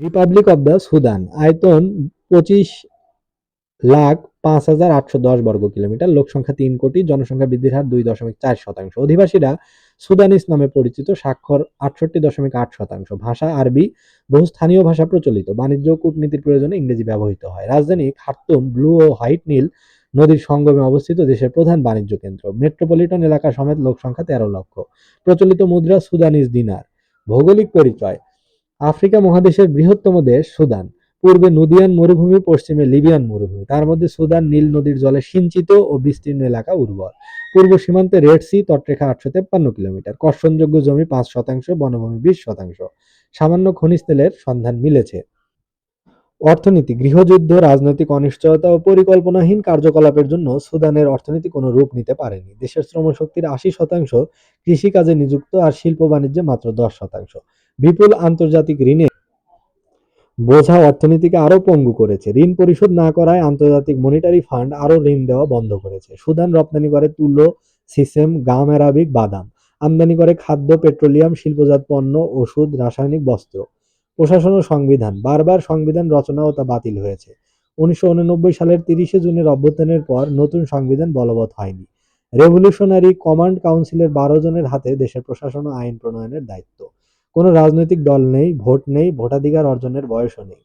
Republic of the Sudan আয়তন পঁচিশ লাখ পাঁচ হাজার আটশো দশ বর্গ কিলোমিটার, লোক সংখ্যা তিন কোটি, জনসংখ্যা বৃদ্ধির হার দুই দশমিক চার শতাংশ। অধিবাসীরা সুদানিস নামে পরিচিত, স্বাক্ষর আটষট্টি দশমিক আট শতাংশ। ভাষা আরবি বহু স্থানীয় ভাষা প্রচলিত। বাণিজ্য কূটনীতির প্রয়োজনে ইংরেজি ব্যবহৃত হয়। রাজধানী খার্তুম, ব্লু ও হোয়াইট নীল নদীর সঙ্গমে অবস্থিত দেশের প্রধান বাণিজ্য কেন্দ্র। মেট্রোপলিটন এলাকা সমেত লোক সংখ্যা তেরো লক্ষ। প্রচলিত মুদ্রা সুদানিস দিনার। ভৌগোলিক পরিচয় আফ্রিকা মহাদেশের বৃহত্তম দেশ সুদান। পূর্বে নুদিয়ান মরুভূমি, পশ্চিমে লিবিয়ান মরুভূমি। তার মধ্যে সুদান নীল নদীর জলে সিঞ্চিত ও বিস্তীর্ণ এলাকা উর্বর। পূর্ব সীমান্তে রেড সি তটরেখা আটশো তেপ্পান্ন কিলোমিটার। কর্ষণযোগ্য জমি পাঁচ শতাংশ, বনভূমি বিশ শতাংশ। সামান্য খনিজ তেলের সন্ধান মিলেছে। অর্থনীতি, গৃহযুদ্ধ, রাজনৈতিক অনিশ্চয়তা ও পরিকল্পনাহীন কার্যকলাপের জন্য সুদানের অর্থনীতি কোনো রূপ নিতে পারেনি। দেশের শ্রমশক্তির আশি শতাংশ কৃষিকাজে নিযুক্ত আর শিল্প বাণিজ্যে মাত্র দশ শতাংশ। বিপুল আন্তর্জাতিক ঋণে বোঝা অর্থনীতিকে আরও পঙ্গু করেছে। ঋণ পরিশোধ না করায় আন্তর্জাতিক মনিটারি ফান্ড আরও ঋণ দেওয়া বন্ধ করেছে। সুদান রপ্তানি করে তুলো, সিসেম, গাম, অ্যারাবিক, বাদাম। আমদানি করে খাদ্য, পেট্রোলিয়াম, শিল্পজাত পণ্য, ওষুধ, রাসায়নিক বস্ত্র। প্রশাসন ও সংবিধান। বারবার সংবিধান রচনা ও তা বাতিল হয়েছে। উনিশশো উননব্বই সালের তিরিশে জুনের অভ্যুত্থানের পর নতুন সংবিধান বলবৎ হয়নি। রেভলিউশনারি কমান্ড কাউন্সিলের বারো জনের হাতে দেশের প্রশাসন ও আইন প্রণয়নের দায়িত্ব। কোনো রাজনৈতিক দল নেই, ভোট নেই, ভোটাধিকার অর্জনের বয়সও নেই।